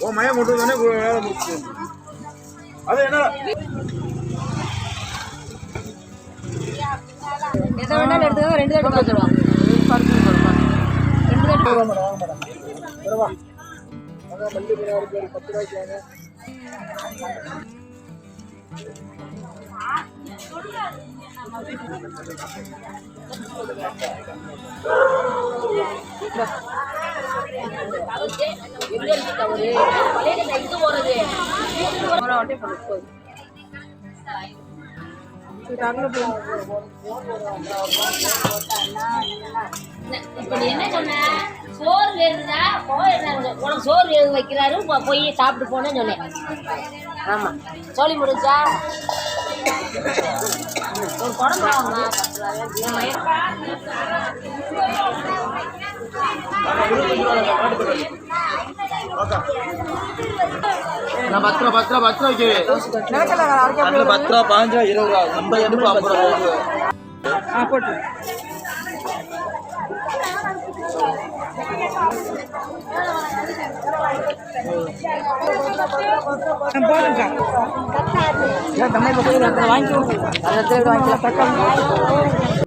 ஓ மய மட்டும் தானே வேலை முடிச்சு. அது என்ன? எதை வேணாலும் எடுத்துக்கோ ரெண்டு தட்டு பார்த்துருவா ரெண்டு தட்டு ஒரு வாட்டி போதும். இப்ப நீ என்ன சொன்ன? சோறு போய் உனக்கு சோறு வேணும் வைக்கிறாரு போய் சாப்பிட்டு போனேன்னு சொன்னேன். ஆமா. சொல்லி முடிஞ்சா? ஒரு குடம் வாங்க நான் பத்து ரூபா பத்து ரூபா பத்து ரூபாய்க்கு அதில் பத்து ரூபா பாஞ்சு ரூபா இருபது ரூபா. ஐம்பது எண்பது ஐம்பது ரூபா ஆ போட்டு. போதுங்கக்கா வாங்கி அதை வாங்கிக்கலாம் தக்காளி.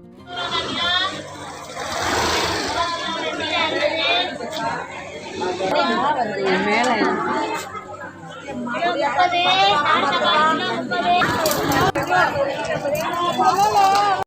மேலே முப்பது